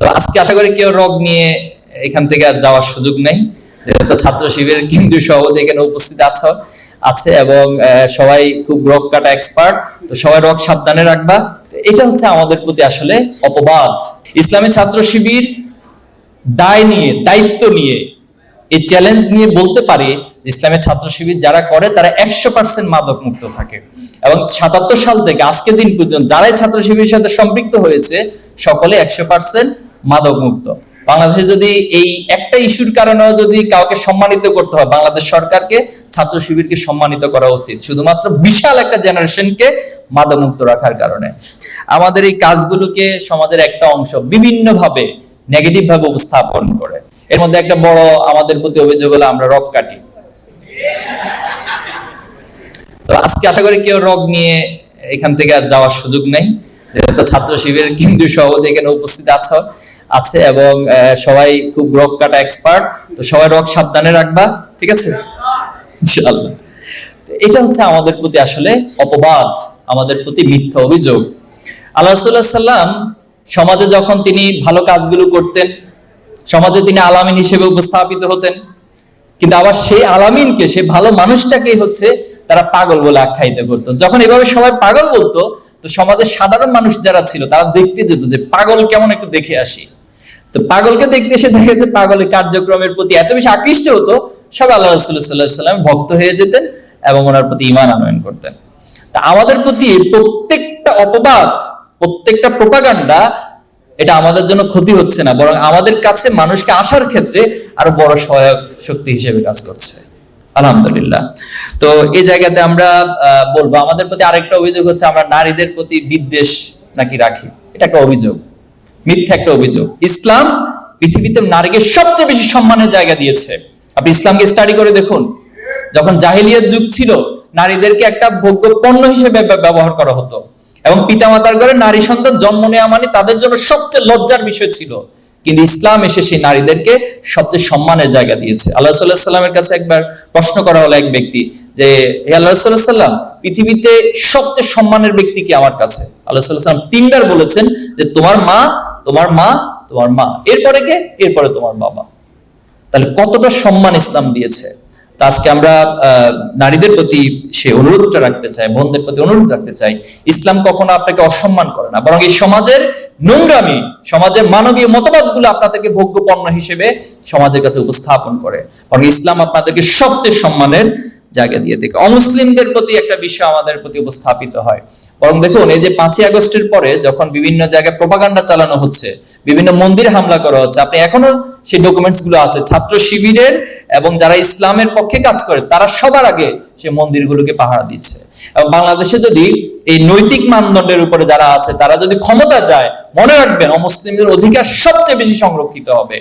তো আজকে আশা করি কেউ রোগ নিয়ে এখান থেকে আর যাওয়ার সুযোগ নেই। যেহেতু ছাত্র শিবিরের কেন্দ্রীয় সভাপতি এখানে উপস্থিত আছো, আছে এবং সবাই খুব রোগ কাটা এক্সপার্ট তো সবাই রোগ সাবধানে রাখবা। এটা হচ্ছে আমাদের প্রতি আসলে অপবাদ। ইসলামী ছাত্র শিবির দায় নিয়ে, দায়িত্ব নিয়ে, এই চ্যালেঞ্জ নিয়ে বলতে পারে ইসলামের ছাত্র শিবির যারা করে, তারা একশো পার্সেন্ট মাদক মুক্ত থাকে। এবং সাতাত্তর সাল থেকে আজকে দিন পর্যন্ত যারাই ছাত্র শিবিরের সাথে সম্পৃক্ত হয়েছে, সকলে একশো পার্সেন্ট মাদক মুক্ত বাংলাদেশে যদি এই একটা ইস্যুর কারণেও যদি কাউকে সম্মানিত করতে হয়, বাংলাদেশ সরকারকে, ছাত্র শিবিরকে সম্মানিত করা উচিত। শুধুমাত্র বিশাল একটা জেনারেশনকে মাদকমুক্ত রাখার কারণে। আমাদের এই কাজগুলোকে সমাজের একটা অংশ বিভিন্নভাবে নেগেটিভ ভাবে উপস্থাপন করে। এর মধ্যে একটা বড় আমাদের প্রতি অভিযোগ হলো, আমরা রক কাটি। তো আজকে আশা করি কেউ রোগ নিয়ে এখান থেকে আর যাওয়ার সুযোগ নেই। ছাত্র শিবিরের কেন্দ্রীয় সভাপতি এখানে উপস্থিত আছো। আছে এবং সবাই খুব রোগ কাটা এক্সপার্ট তো সবাই রোগ সাবধানে রাখবা, ঠিক আছে? এটা হচ্ছে আমাদের প্রতি আসলে অপবাদ, আমাদের প্রতি মিথ্যা অভিযোগ। আল্লাহ সাল্লাম সমাজে যখন তিনি ভালো কাজগুলো করতেন, সমাজে তিনি আলামিন হিসেবে উপস্থাপিত হতেন। কিন্তু আবার সেই আলামিনকে সে ভালো মানুষটাকেই হচ্ছে তারা পাগল বলে আখ্যায়িত করতো। যখন এভাবে সবাই পাগল বলতো, তো সমাজের সাধারণ মানুষ যারা ছিল, তারা দেখতে যেত যে পাগল কেমন একটু দেখে আসি। তো পাগলকে দেখতে এসে দেখে যে পাগলের কার্যক্রমের প্রতি এত বেশি আকৃষ্ট হতো, সব আল্লাহ রসুল্লাহ সাল্লাম ভক্ত হয়ে যেতেন এবং ওনার প্রতি ইমান আনয়ন করতেন। তা আমাদের প্রতি প্রত্যেকটা অপবাদ, প্রত্যেকটা প্রোপাগান্ডা এটা আমাদের জন্য ক্ষতি হচ্ছে না, বরং আমাদের কাছে মানুষকে আসার ক্ষেত্রে আরও বড় সহায়ক শক্তি হিসেবে কাজ করছে। আলহামদুলিল্লাহ। তো এই জায়গাতে আমরা বলব, আমাদের প্রতি আরেকটা অভিযোগ হচ্ছে আমরা নারীদের প্রতি বিদ্বেষ নাকি রাখি? এটা একটা অভিযোগ। মিথ্যা একটা অভিযোগ। ইসলাম পৃথিবীতে নারীকে সবচেয়ে বেশি সম্মানের জায়গা দিয়েছে। আপনি ইসলামকে স্টাডি করে দেখুন। যখন জাহিলিয়াত যুগ ছিল, নারীদেরকে একটা ভোগ্য পণ্য হিসেবে ব্যবহার করা হতো। এবং পিতামাতার ঘরে নারী সন্তান জন্ম নেওয়া মানে তাদের জন্য সবচেয়ে লজ্জার বিষয় ছিল। কিন্তু ইসলাম এসে সেই নারীদেরকে সবচেয়ে সম্মানের জায়গা দিয়েছে। আল্লাহ সাল্লাহ সাল্লামের কাছে একবার প্রশ্ন করা হলো এক ব্যক্তি যে, হে আল্লাহ সাল্লাহ সাল্লাম, পৃথিবীতে সবচেয়ে সম্মানের ব্যক্তি কি আমার কাছে? আল্লাহ সাল্লাহ সাল্লাম তিনবার বলেছেন যে, তোমার মা তোমার মা তোমার মা। এরপরে কে? এরপরে তোমার বাবা। তাহলে কতটা সম্মান ইসলাম দিয়েছে? তা আজকে আমরা নারীদের প্রতি সে অনুরোধটা রাখতে চাই, বোনদের প্রতি অনুরোধ রাখতে চাই। ইসলাম কখনো আপনাকে অসম্মান করে না, বরং এই সমাজের নোংরামি, সমাজের মানবীয় মতবাদগুলো আপনাদেরকে ভোগ্য পণ্য হিসেবে সমাজের কাছে উপস্থাপন করে। বরং ইসলাম আপনাদেরকে সবচেয়ে সম্মানের জায়গা দিয়ে দেখে। অমুসলিমদের প্রতি একটা বিষয় আমাদের প্রতি উপস্থাপিত হয়। বরং দেখুন, এই যে পাঁচই আগস্টের পরে যখন বিভিন্ন জায়গায় প্রপাগান্ডা চালানো হচ্ছে, বিভিন্ন মন্দিরে হামলা করা হচ্ছে, আপনি এখনও সেই ডকুমেন্টসগুলো আছে, ছাত্র শিবিরের এবং যারা ইসলামের পক্ষে কাজ করে, তারা সবার আগে সেই মন্দিরগুলোকে পাহারা দিচ্ছে। বাংলাদেশে যদি এই নৈতিক মানদণ্ডের উপরে যারা আছে, তারা যদি ক্ষমতা যায়, মনে রাখবেন অমুসলিমদের অধিকার সবচেয়ে বেশি সংরক্ষিত হবে।